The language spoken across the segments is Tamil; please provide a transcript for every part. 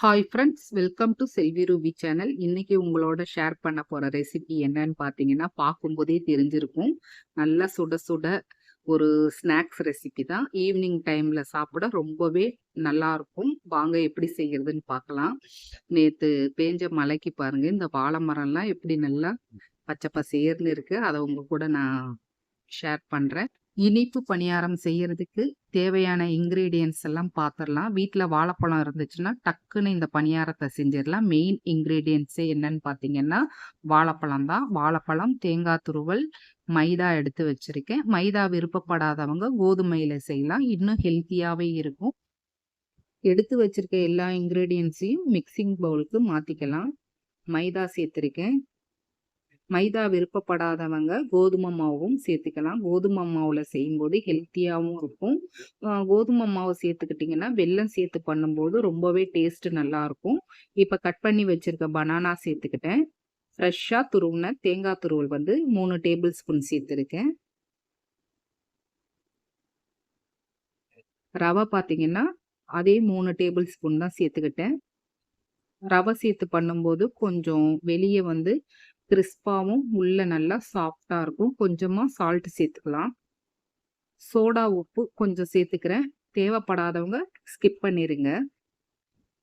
Hi friends welcome to Selvi Ruby channel இன்னைக்கு உங்களோட ஷேர் பண்ண போகிற ரெசிபி என்னன்னு பார்த்தீங்கன்னா பார்க்கும்போதே தெரிஞ்சிருக்கும். நல்லா சுட சுட ஒரு ஸ்நாக்ஸ் ரெசிபி தான். ஈவினிங் டைமில் சாப்பிட ரொம்பவே நல்லா இருக்கும். வாங்க எப்படி செய்கிறதுன்னு பார்க்கலாம் நேற்று பேஞ்ச மலைக்கு பாருங்கள் இந்த வாழை மரம்லாம் எப்படி நல்லா பச்சை பசேர்னு இருக்குது அதை உங்கள் கூட நான் ஷேர் பண்ணுறேன் இனிப்பு பணியாரம் செய்யறதுக்கு தேவையான இன்க்ரீடியன்ஸ் எல்லாம் பார்த்துடலாம் வீட்டில் வாழைப்பழம் இருந்துச்சுன்னா டக்குன்னு இந்த பணியாரத்தை செஞ்சிடலாம். மெயின் இன்க்ரீடியன்ஸே என்னன்னு பார்த்தீங்கன்னா வாழைப்பழம் தான். வாழைப்பழம் தேங்காய் துருவல் மைதா எடுத்து வச்சிருக்கேன். மைதா விருப்பப்படாதவங்க கோதுமையில் செய்யலாம். இன்னும் ஹெல்த்தியாகவே இருக்கும். எடுத்து வச்சிருக்க எல்லா இன்க்ரீடியன்ஸையும் மிக்சிங் பவுலுக்கு மாற்றிக்கலாம் மைதா சேர்த்துருக்கேன். மைதா விருப்பப்படாதவங்க கோதுமை மாவும் சேர்த்துக்கலாம். கோதுமை மாவில் செய்யும்போது ஹெல்த்தியாகவும் இருக்கும். கோதுமை மாவு சேர்த்துக்கிட்டிங்கன்னா வெல்லம் சேர்த்து பண்ணும்போது ரொம்பவே டேஸ்ட்டு நல்லாயிருக்கும் இப்போ கட் பண்ணி வச்சுருக்க பனானா சேர்த்துக்கிட்டேன். ஃப்ரெஷ்ஷாக துருவின தேங்காய் துருவல் வந்து மூணு டேபிள் ஸ்பூன் சேர்த்துருக்கேன். ரவை பார்த்தீங்கன்னா அதே மூணு டேபிள் ஸ்பூன் தான் சேர்த்துக்கிட்டேன். ரவை சேர்த்து பண்ணும்போது கொஞ்சம் வெளியே வந்து கிறிஸ்பாகவும் உள்ள நல்லா சாஃப்டாக இருக்கும். கொஞ்சமாக சால்ட் சேர்த்துக்கலாம். சோடா உப்பு கொஞ்சம் சேர்த்துக்கிறேன். தேவைப்படாதவங்க ஸ்கிப் பண்ணிடுங்க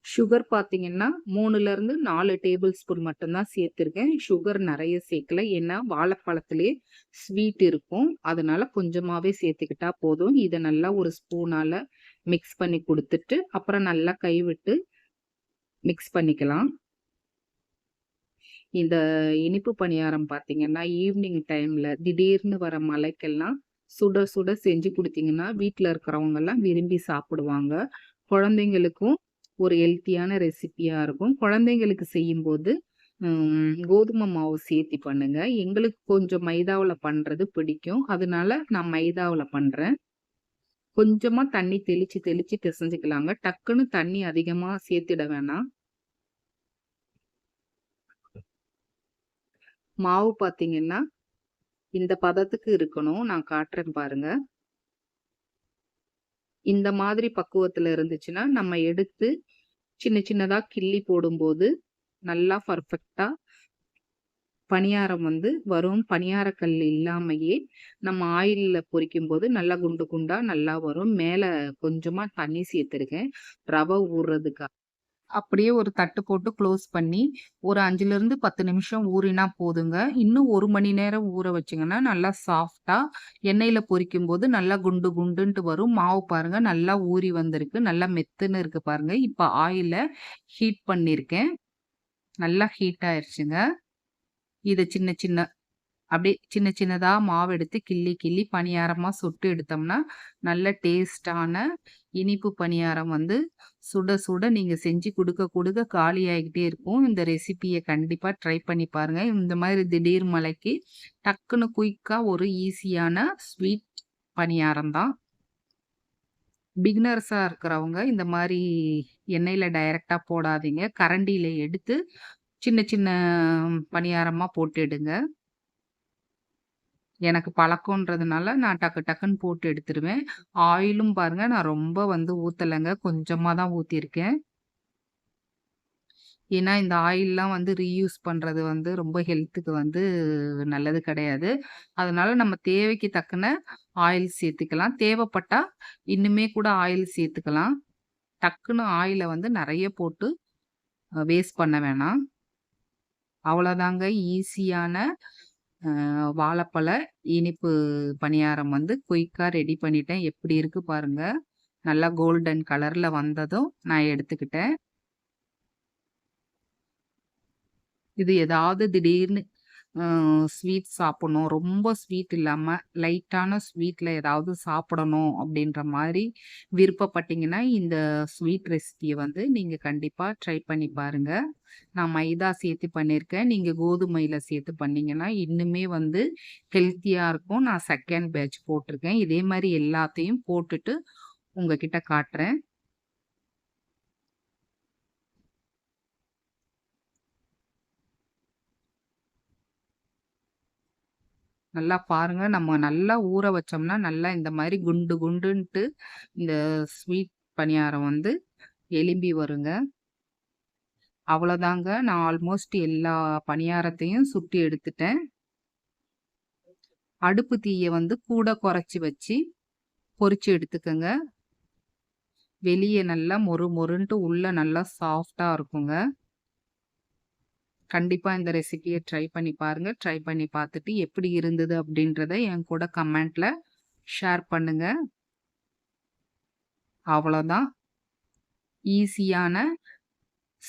சுகர் பார்த்தீங்கன்னா மூணுலேருந்து நாலு டேபிள் ஸ்பூன் மட்டும்தான் சேர்த்துருக்கேன். சுகர் நிறைய சேர்க்கல. ஏன்னா வாழைப்பழத்துலேயே ஸ்வீட் இருக்கும். அதனால கொஞ்சமாகவே சேர்த்துக்கிட்டா போதும். இதை நல்லா ஒரு ஸ்பூனால் மிக்ஸ் பண்ணி கொடுத்துட்டு அப்புறம் நல்லா கைவிட்டு மிக்ஸ் பண்ணிக்கலாம். இந்த இனிப்பு பணியாரம் பார்த்தீங்கன்னா ஈவினிங் டைமில் திடீர்னு வர மலைக்கெல்லாம் சுட சுட செஞ்சு கொடுத்தீங்கன்னா வீட்டில் இருக்கிறவங்கெல்லாம் விரும்பி சாப்பிடுவாங்க. குழந்தைங்களுக்கும் ஒரு ஹெல்த்தியான ரெசிப்பியாக இருக்கும். குழந்தைங்களுக்கு செய்யும்போது கோதுமை மாவு சேர்த்தி பண்ணுங்க. எங்களுக்கு கொஞ்சம் மைதாவில் பண்ணுறது பிடிக்கும். அதனால நான் மைதாவில் பண்ணுறேன் கொஞ்சமாக தண்ணி தெளித்து தெளித்து பிசைஞ்சிக்கலாங்க. டக்குன்னு தண்ணி அதிகமாக சேர்த்திட வேணாம். மாவு பார்த்தீங்கன்னா இந்த பதத்துக்கு இருக்கணும். நான் காட்டுறேன் பாருங்க. இந்த மாதிரி பக்குவத்தில் இருந்துச்சுன்னா நம்ம எடுத்து சின்ன சின்னதாக கிள்ளி போடும்போது நல்லா பர்ஃபெக்டாக பணியாரம் வந்து வரும். பணியாரக்கல் இல்லாமையே நம்ம ஆயிலில் பொரிக்கும் போது நல்லா குண்டு குண்டாக நல்லா வரும். மேலே கொஞ்சமாக தண்ணி சேர்த்துருக்கேன். ரவை ஊறுறதுக்காக அப்படியே ஒரு தட்டு போட்டு க்ளோஸ் பண்ணி ஒரு அஞ்சுலேருந்து பத்து நிமிஷம் ஊறினா போதுங்க. இன்னும் ஒரு மணி நேரம் ஊற வச்சிங்கன்னா நல்லா சாஃப்டாக எண்ணெயில் பொரிக்கும் போது நல்லா குண்டு குண்டுன்ட்டு வரும். மாவு பாருங்கள் நல்லா ஊறி வந்திருக்கு. நல்லா மெத்துன்னு இருக்கு பாருங்கள் இப்போ ஆயிலை ஹீட் பண்ணியிருக்கேன் நல்லா ஹீட் ஆயிடுச்சுங்க இதை சின்ன சின்ன அப்படியே சின்ன சின்னதாக மாவு எடுத்து கிள்ளி கிள்ளி பணியாரமாக சுட்டு எடுத்தோம்னா நல்ல டேஸ்டான இனிப்பு பணியாரம் வந்து சுட சுட நீங்கள் செஞ்சு கொடுக்க கொடுக்க காலி ஆகிக்கிட்டே இருக்கும். இந்த ரெசிபியை கண்டிப்பாக ட்ரை பண்ணி பாருங்கள் இந்த மாதிரி திடீர் மலைக்கு டக்குன்னு குயிக்காக ஒரு ஈஸியான ஸ்வீட் பணியாரம் தான். பிகினர்ஸாக இருக்கிறவங்க இந்த மாதிரி எண்ணெயில் டைரெக்டாக போடாதீங்க. கரண்டியில் எடுத்து சின்ன சின்ன பணியாரமாக போட்டுடுங்க எனக்கு பழக்கன்றதுனால நான் டக்கு டக்குன்னு போட்டு எடுத்துருவேன். ஆயிலும் பாருங்க நான் ரொம்ப வந்து ஊத்தலைங்க. கொஞ்சமாக தான் ஊற்றிருக்கேன் ஏன்னா, இந்த ஆயில்லாம் வந்து ரீயூஸ் பண்ணுறது வந்து ரொம்ப ஹெல்த்துக்கு வந்து நல்லது கிடையாது. அதனால நம்ம தேவைக்கு தக்கன ஆயில் சேர்த்துக்கலாம். தேவைப்பட்டால் இன்னுமே கூட ஆயில் சேர்த்துக்கலாம். டக்குன்னு ஆயிலை வந்து நிறைய போட்டு வேஸ்ட் பண்ண வேணாம். அவ்வளோதாங்க ஈஸியான வாழைப்பழ இனிப்பு பணியாரம் வந்து குயிக்காக ரெடி பண்ணிட்டேன். எப்படி இருக்கு பாருங்க. நல்லா கோல்டன் கலர்ல வந்ததும் நான் எடுத்துக்கிட்டேன். இது ஏதாவது திடீர்னு ஸ்வீட் சாப்பிடணும். ரொம்ப ஸ்வீட் இல்லாமல் லைட்டான ஸ்வீட்டில் ஏதாவது சாப்பிடணும் அப்படின்ற மாதிரி விருப்பப்பட்டீங்கன்னா, இந்த ஸ்வீட் ரெசிபியை வந்து நீங்கள் கண்டிப்பாக ட்ரை பண்ணி பாருங்கள் நான் மைதா சேர்த்து பண்ணியிருக்கேன். நீங்கள் கோதுமையில் சேர்த்து பண்ணிங்கன்னா இன்னுமே வந்து ஹெல்த்தியாக இருக்கும். நான் செகண்ட் பேட்ச் போட்டிருக்கேன். இதே மாதிரி எல்லாத்தையும் போட்டுட்டு உங்ககிட்ட காட்டுறேன். நல்லா பாருங்க. நம்ம நல்லா ஊற வச்சோம்னா, நல்லா இந்த மாதிரி குண்டு குண்டுன்ட்டு இந்த ஸ்வீட் பணியாரம் வந்து எலும்பி வருங்க. அவ்வளோதாங்க. நான் ஆல்மோஸ்ட் எல்லா பணியாரத்தையும் சுட்டி எடுத்துட்டேன். அடுப்பு தீயை வந்து கூட குறைச்சி வச்சு பொறிச்சு எடுத்துக்கோங்க வெளியே நல்லா மொறு மொறுன்ட்டு உள்ளே நல்லா சாஃப்டாக இருக்குங்க. கண்டிப்பாக இந்த ரெசிபியை ட்ரை பண்ணி பாருங்க. ட்ரை பண்ணி பார்த்துட்டு எப்படி இருந்தது அப்படின்றத என் கூட கமெண்டில் ஷேர் பண்ணுங்க. அவ்வளோதான். ஈஸியான,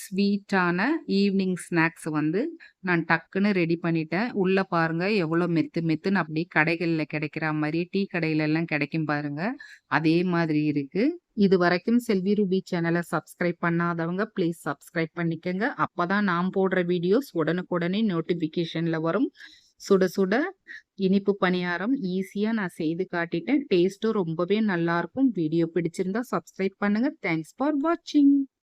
ஸ்வீட்டான ஈவினிங் ஸ்நாக்ஸ் வந்து நான் டக்குன்னு ரெடி பண்ணிட்டேன். உள்ளே பாருங்கள் எவ்வளோ மெத்து மெத்துன்னு அப்படியே கடைகளில் கிடைக்கிற மாதிரி டீ கடையிலெல்லாம் கிடைக்கும் பாருங்கள் அதே மாதிரி இருக்குது இது வரைக்கும் செல்வி ரூபி சேனலை சப்ஸ்கிரைப் பண்ணாதவங்க ப்ளீஸ் சப்ஸ்கிரைப் அப்போ தான் நான் போடுற வீடியோஸ் உடனுக்குடனே நோட்டிஃபிகேஷனில் வரும். சுட சுட இனிப்பு பணியாரம் ஈஸியாக நான் செய்து காட்டிட்டேன். டேஸ்ட்டும் ரொம்பவே நல்லாயிருக்கும் வீடியோ பிடிச்சிருந்தா சப்ஸ்கிரைப் பண்ணுங்கள் தேங்க்ஸ் ஃபார் வாட்சிங்.